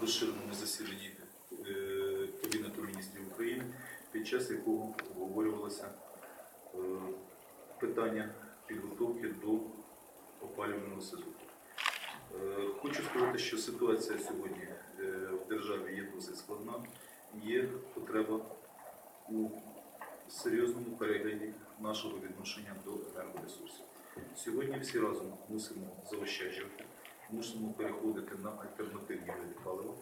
розширеному засіданні е, Кабінету міністрів України, під час якого обговорювалося е, питання підготовки до опалювального сезону. Е, Хочу сказати, що ситуація сьогодні в державі є досить складна. Є потреба у серйозному перегляді нашого відношення до енергоресурсів. Сьогодні всі разом мусимо заощаджувати, мусимо переходити на альтернативні види палива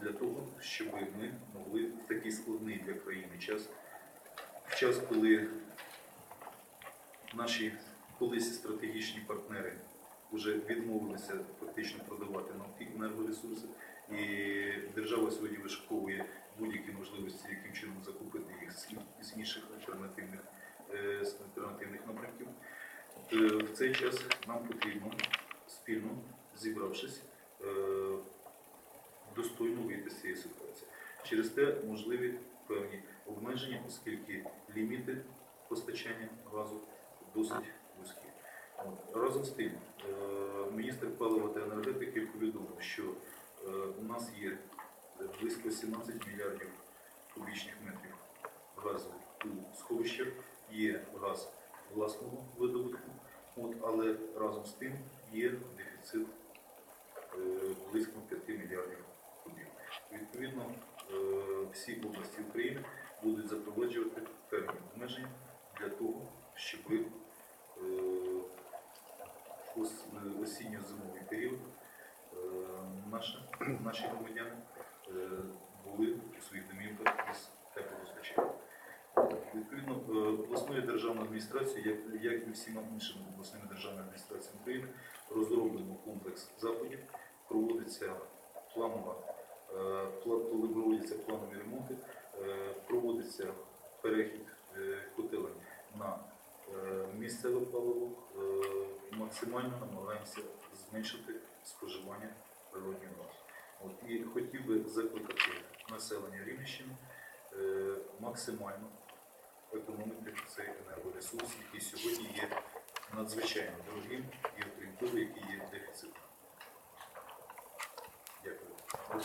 для того, щоб ми могли в такий складний для країни час, в час, коли наші колись стратегічні партнери вже відмовилися фактично продавати нам енергоресурси, і держава сьогодні вишуковує будь-які можливості, яким чином закупити їх з ін- інших альтернативних, е, з альтернативних напрямків. Е, В цей час нам потрібно зібравшись е, достойно вийти з цієї ситуації. Через те можливі певні обмеження, оскільки ліміти постачання газу досить вузькі. Разом з тим, е, міністр палива та енергетики повідомив, що е, у нас є близько 17 мільярдів кубічних метрів газу у сховищах, є газ власного видобутку, але разом з тим є дефіцит близько 5 мільярдів кубів. Відповідно, е, всі області України будуть запроваджувати певні обмеження для того, щоб е, е, осінньо-зимовий період наші, громадяни були у своїх домівках із теплопостачанням. Відповідно, обласною державною адміністрацією, як, і всіма іншими обласними державними адміністраціями України, розроблено комплекс заходів, планова, е, пла- коли проводяться планові ремонти, е, проводиться перехід е, котелень на місцеве паливо, максимально намагаємося зменшити споживання природнього газу. І хотів би закликати населення Рівненщини максимально економити цей енергоресурс, який сьогодні є надзвичайно дорогим і окрім який.